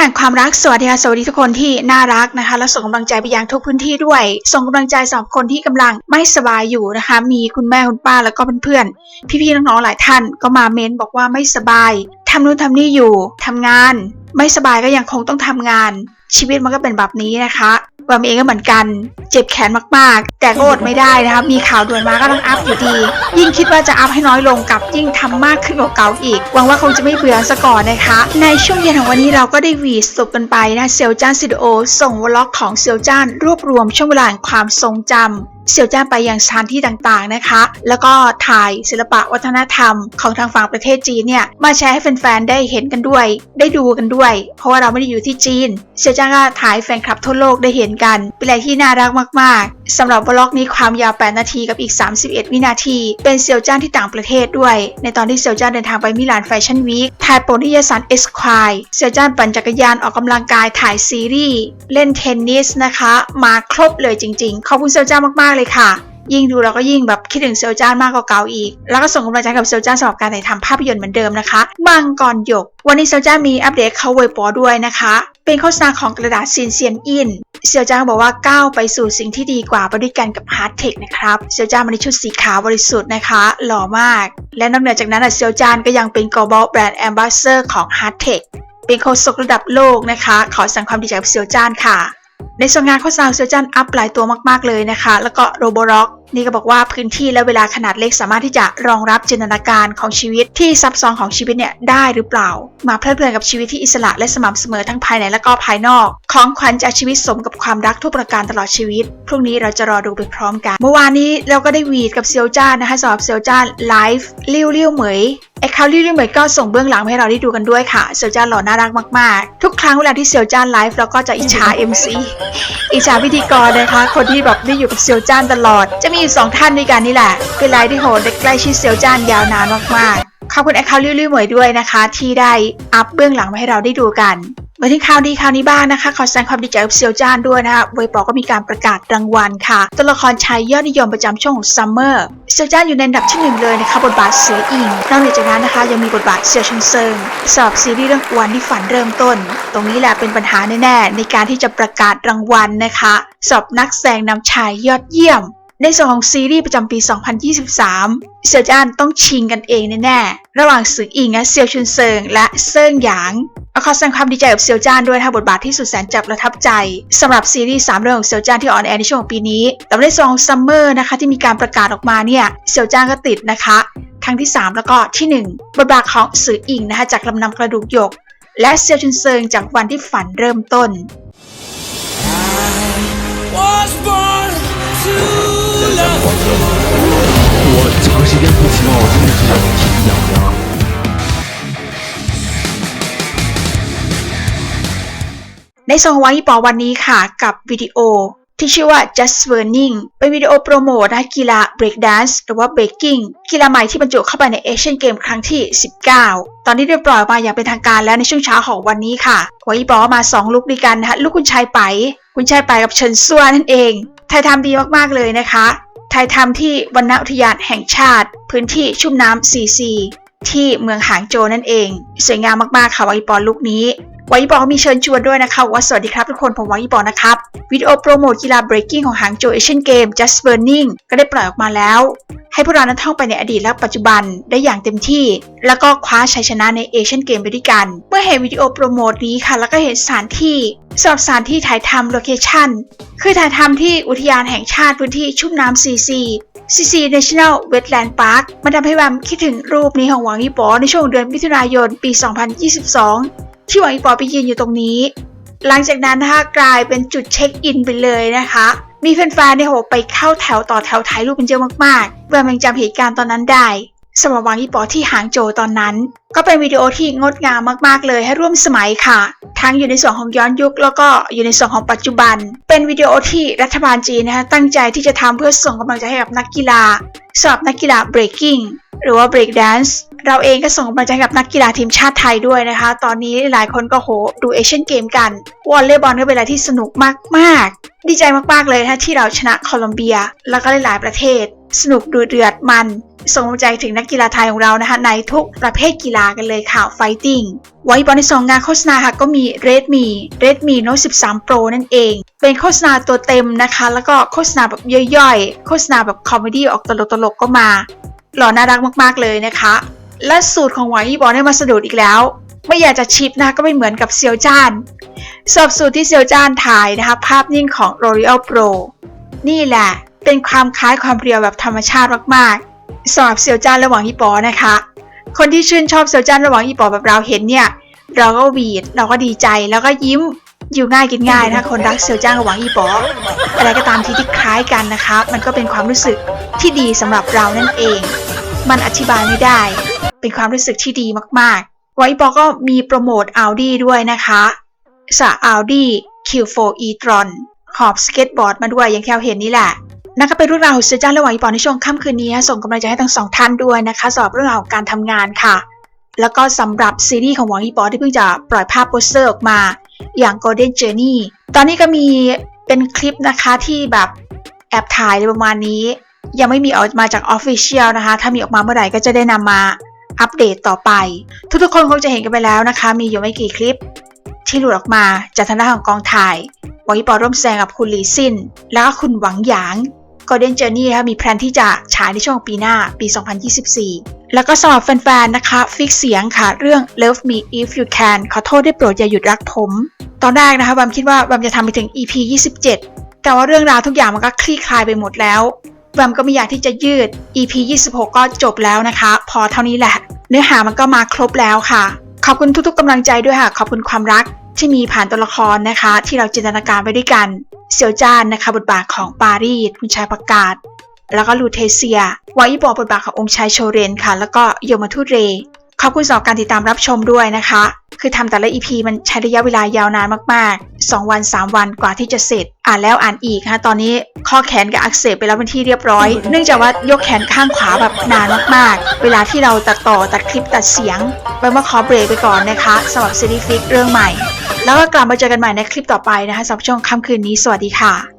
แห่งความรักสวัสดีค่ะสวัสดีทุกคนที่น่ารักนะคะ และส่งกำลังใจไปยังทุกพื้นที่ด้วย ส่งกำลังใจสำหรับคนที่กำลังไม่สบายอยู่นะคะ มีคุณแม่คุณป้าแล้วก็เพื่อนๆพี่ๆน้องๆหลายท่านก็มาเม้นบอกว่าไม่สบายทำนู่นทำนี่อยู่ทำงาน ไม่สบายก็ยังคงต้องทำงาน ชีวิตมันก็เป็นแบบนี้นะคะ แวมเองก็เหมือนกัน เจ็บแขนมากๆ แต่ก็อดไม่ได้นะคะมีข่าวด่วนมาก็ต้องอัพอยู่ดี ยิ่งคิดว่าจะอัพให้น้อยลงกับยิ่งทำมากขึ้นกว่าเก่าอีก หวังว่าคงจะไม่เบื่อซะก่อนนะคะ ในช่วงเย็นของวันนี้เราก็ได้วีดสรุปกันไปนะเซลจ้านสตูดิโอส่งวล็อกของเซลจ้านรวบรวมช่วงเวลาแห่งความทรงจำ เสี่ยวจ้านไปยังสถานที่ต่างๆนะคะ แล้วก็ถ่ายศิลปะวัฒนธรรมของทางฝั่งประเทศจีนเนี่ยมาแชร์ให้แฟนๆได้เห็นกันด้วย ได้ดูกันด้วย เพราะว่าเราไม่ได้อยู่ที่จีน เสี่ยวจ้านก็ถ่ายแฟนคลับทั่วโลกได้เห็นกัน เป็นอะไรที่น่ารักมากๆ สำหรับบล็อกนี้ความยาว 8 นาทีกับอีก 31 วินาที เป็นเซียวจ้านที่ต่างประเทศด้วย ในตอนที่เซียวจ้านเดินทางไปมิลานแฟชั่นวีคถ่ายโปรนิยสารเอสควายเซียวจ้านปั่นจักรยานออกกำลังกายถ่ายซีรีส์ เล่นเทนนิสนะคะ มาครบเลยจริงๆ ขอบคุณเซียวจ้านมากๆเลยค่ะ ยิ่งดูเราก็ยิ่งแบบคิดถึงเซลจ้านมากกว่าเก่าอีก แล้วก็ส่งกำลังใจกับเซลจ้านสำหรับการถ่ายทำภาพยนตร์เหมือนเดิมนะคะ มังกรหยก วันนี้เซลจ้านมีอัปเดตเขาเวปอด้วยนะคะ เป็นโฆษณาของกระดาษซินเซียนอินเซลจ้านบอกว่าก้าวไปสู่สิ่งที่ดีกว่าไปด้วยกันกับฮาร์ดเทคนะครับเซลจ้านมาในชุดสีขาวบริสุทธิ์นะคะ หล่อมาก และนอกเหนือจากนั้นอะเซลจ้านก็ยังเป็น global brand ambassador ของ Hard Tech เป็นโฆษกระดับโลกนะคะ ขอแสดงความดีใจกับเซลจ้านค่ะ ในส่วนงานโฆษณาเซลจันอัพหลายตัวมากๆเลยนะคะ แล้วก็โรบล็อก นี่ก็บอกว่าพื้นที่และเวลาขนาดเล็กสามารถที่จะรองรับจินตนาการของชีวิตที่ซับซ้อนของชีวิตเนี่ยได้หรือเปล่า มาเพลิดเพลินกับชีวิตที่อิสระและสม่ำเสมอทั้งภายในและก็ภายนอก ของขวัญจากชีวิตสมกับความรักทุกประการตลอดชีวิต พรุ่งนี้เราจะรอดูไปพร้อมกัน เมื่อวานนี้เราก็ได้วีดกับเซียวจ้านนะคะสำหรับเซียวจ้านไลฟ์เลี้ยวเลี้ยวเหมยไอ้คาลี่ลี่เหมยก็ส่งเบื้องหลังให้เราได้ดูกันด้วยค่ะ เซียวจ้านหล่อน่ารักมากๆ ทุกครั้งเวลาที่เซียวจ้านไลฟ์เราก็จะอิจฉา MC อิจฉาพิธีกรนะคะ คนที่แบบได้อยู่กับเซียวจ้านตลอด จะมีอยู่สองท่านด้วยกันนี่แหละ เป็นไลฟ์ที่โหดได้ใกล้ชิดเซียวจ้านยาวนานมากๆ ขอบคุณไอ้คาวลี่ลี่เหมยด้วยนะคะ ที่ได้อัพเบื้องหลังมาให้เราได้ดูกันมาที่ข่าวดีข่าวนี้บ้างนะคะขอแสดงความดีใจกับเซียวจ้านด้วยนะคะเวยปอก็มีการประกาศรางวัลค่ะตัวละครชายยอดนิยมประจำช่วงของซัมเมอร์เซียวจ้านอยู่ในอันดับที่หนึ่งเลยนะคะบทบาทเสืออิงนอกจากนั้นนะคะ ยังมีบทบาทเซียวชุนเซิงสำหรับซีรีส์เรื่องวันที่ฝันเริ่มต้น ตรงนี้แหละเป็นปัญหาแน่ๆในการที่จะประกาศรางวัลนะคะสำหรับนักแสดงนำชายยอดเยี่ยม ในส่วนของซีรีส์ประจำปี 2023 เซียวจ้านต้องชิงกันเองแน่ๆ ระหว่างสืออิงและเซียวชุนเซิงและเซิงหยางเอาขอแสดงความดีใจกับเซียวจ้านด้วยนะคะบทบาทที่สุดแสนจับประทับใจสำหรับซีรีส์3เรื่องของเซียวจ้านที่ออนแอร์ในช่วงปีนี้ แต่ในส่วนของซัมเมอร์นะคะที่มีการประกาศออกมาเนี่ยเซียวจ้านก็ติดนะคะทั้งที่ 3 แล้วก็ที่ 1 บทบาทของสืออิงนะคะจากลำนำกระดูกหยก และเซียวชุนเซิงจากวันที่ฝันเริ่มต้น was born to love. 我长时间不骑马，我真的是挺痒的。 ในส่วนของวังยี่ปอวันนี้ค่ะกับวิดีโอที่ชื่อว่า just burning เป็นวิดีโอโปรโมทนะกีฬา break dance หรือว่า breaking กีฬาใหม่ที่บรรจุเข้าไปในเอเชียนเกมครั้งที่ 19 ตอนนี้ได้ปล่อยออกมาอย่างเป็นทางการแล้วในช่วงเช้าของวันนี้ค่ะวังยี่ปอมา 2 ลุกด้วยกันนะคะลูกคุณชายไป คุณชายไปกับเฉินซัวนั่นเองไทยทำดีมากๆเลยนะคะ ไทยทำที่วรรณอุทยานแห่งชาติ พื้นที่ชุ่มน้ำซีซี ที่เมืองหางโจวนั่นเอง สวยงามมากๆค่ะวายปอนลุคนี้วายปอกมีเชิญชวนด้วยนะคะว่าสวัสดีครับทุกคนผมวายปอนนะครับ วิดีโอโปรโมทกีฬา breaking ของหางโจเอเชียนเกม just burning ก็ได้ปล่อยออกมาแล้ว ให้พวกเรานั้นท่องไปในอดีตและปัจจุบันได้อย่างเต็มที่ แล้วก็คว้าชัยชนะในเอเชียนเกมไปด้วยกัน เมื่อเห็นวิดีโอโปรโมทนี้ค่ะ แล้วก็เห็นสถานที่สำหรับสถานที่ถ่ายทำโลเคชั่น คือถ่ายทำที่อุทยานแห่งชาติพื้นที่ชุ่มน้ำซีซี CC National Wetland Park มันทำให้แวมคิดถึงรูปนี้ของหวังอีปอในช่วงเดือนมิถุนายนปี 2022 ที่หวังอีปอไปยืนอยู่ตรงนี้ หลังจากนั้นนะคะกลายเป็นจุดเช็คอินไปเลยนะคะ มีแฟนๆเนี่ยโหไปเข้าแถวต่อแถวถ่ายรูปเป็นเยอะมากๆแวมยังจำเหตุการณ์ตอนนั้นได้ สำหรับวังอีปอที่หางโจวตอนนั้น ก็เป็นวิดีโอที่งดงามมากๆเลยให้ร่วมสมัยค่ะ ทั้งอยู่ในส่วนของย้อนยุค แล้วก็อยู่ในส่วนของปัจจุบัน เป็นวิดีโอที่รัฐบาลจีนนะคะตั้งใจที่จะทำเพื่อส่งกำลังใจให้กับนักกีฬาสำหรับนักกีฬา breaking หรือว่า break dance เราเองก็ส่งกำลังใจให้กับนักกีฬาทีมชาติไทยด้วยนะคะ ตอนนี้หลายคนก็โหดูเอเชียนเกมกัน วอลเลย์บอลก็เป็นอะไรที่สนุกมากๆ ดีใจมากๆเลยนะที่เราชนะโคลอมเบีย แล้วก็หลายๆประเทศ สนุกดูเดือดมัน ส่งใจถึงนักกีฬาไทยของเรานะคะ ในทุกประเภทกีฬากันเลยค่ะไฟติ้งไวอลเลย์บอลในสองงานโฆษณาค่ะก็มี Redmi Redmi Note 13 Pro นั่นเอง เป็นโฆษณาตัวเต็มนะคะ แล้วก็โฆษณาแบบย่อยๆ โฆษณาแบบคอมเมดี้ออกตลกๆก็มา หล่อน่ารักมากๆเลยนะคะ และสูตรของหวายยี่บอลได้มาสะดุดอีกแล้ว ไม่อยากจะชิปนะก็ไม่เหมือนกับเซียวจ้านสอบสูตรที่เซียวจ้านถ่ายนะคะ ภาพนิ่งของ L'Oreal Pro นี่แหละ เป็นความคล้ายความเรียวแบบธรรมชาติมากๆสำหรับเซียวจ้านและหวังยี่ปอนะคะ คนที่ชื่นชอบเซียวจ้านและหวังยี่ปอแบบเราเห็นเนี่ย เราก็หวีดเราก็ดีใจแล้วก็ยิ้มอยู่ง่ายกินง่ายนะคะคนรักเซียวจ้านกับหวังยี่ปออะไรก็ตามที่ที่คล้ายกันนะคะ มันก็เป็นความรู้สึกที่ดีสำหรับเรานั่นเอง มันอธิบายไม่ได้ เป็นความรู้สึกที่ดีมากๆไว้ปอก็มีโปรโมท Audi ด้วยนะคะสะ Audi Q4 e-tron หอบสเก็ตบอร์ดมาด้วยอย่างที่เห็นนี่แหละ นั่นก็เป็นเรื่องราวของเซจ้านและหวังอีปอในช่วงค่ำคืนนี้ ส่งกำลังใจให้ทั้งสองท่านด้วยนะคะสำหรับเรื่องราวของการทำงานค่ะ แล้วก็สำหรับซีรีส์ของหวังอีปอที่เพิ่งจะปล่อยภาพโปสเตอร์ออกมาอย่าง Golden Journey ตอนนี้ก็มีเป็นคลิปนะคะที่แบบแอบถ่ายอะไรประมาณนี้ ยังไม่มีออกมาจาก Official นะคะ ถ้ามีออกมาเมื่อไหร่ก็จะได้นำมาอัปเดตต่อไป ทุกๆคนคงจะเห็นกันไปแล้วนะคะ มีอยู่ไม่กี่คลิปที่หลุดออกมาจากทางด้านของกองถ่าย หวังอีปอร่วมแสดงกับคุณลีซิน แล้วก็คุณหวังหยาง Golden Journey นะคะมีแพลนที่จะฉายในช่วงปีหน้าปี 2024 แล้วก็สำหรับแฟนๆ นะคะ ฟิกเสียงค่ะ เรื่อง Love Me If You Can ขอโทษได้โปรดอย่าหยุดรักผม ตอนแรกนะคะบัมคิดว่าบัมจะทำไปถึง EP 27 แต่ว่าเรื่องราวทุกอย่างมันก็คลี่คลายไปหมดแล้วบัมก็ไม่อยากที่จะยืด EP 26 ก็จบแล้วนะคะ พอเท่านี้แหละ เนื้อหามันก็มาครบแล้วค่ะ ขอบคุณทุกๆกำลังใจด้วยค่ะ ขอบคุณความรัก ที่มีผ่านตัวละครนะคะ ที่เราจินตนาการไปด้วยกัน เซียวจานนะคะ บทบาทของปารีสคุณชายประกาศ แล้วก็ลูเทเซียวายิบอบทบาทขององค์ชายโชเรนค่ะ แล้วก็โยมาทูเร ขอบคุณสำหรับการติดตามรับชมด้วยนะคะ คือทำแต่ละ EP มันใช้ระยะเวลายาวนานมากๆ 2 วัน 3 วันกว่าที่จะเสร็จ อ่านแล้วอ่านอีกนะคะตอนนี้ข้อแขนกับอักเสบไปแล้วเป็นที่เรียบร้อย เนื่องจากว่ายกแขนข้างขวาแบบนานมากๆ เวลาที่เราตัดต่อตัดคลิปตัดเสียงไปมาขอเบรกไปก่อนนะคะสำหรับซีรีส์ฟิกเรื่องใหม่ แล้วก็กลับมาเจอกันใหม่ในคลิปต่อไปนะคะสำหรับช่วงค่ำคืนนี้สวัสดีค่ะ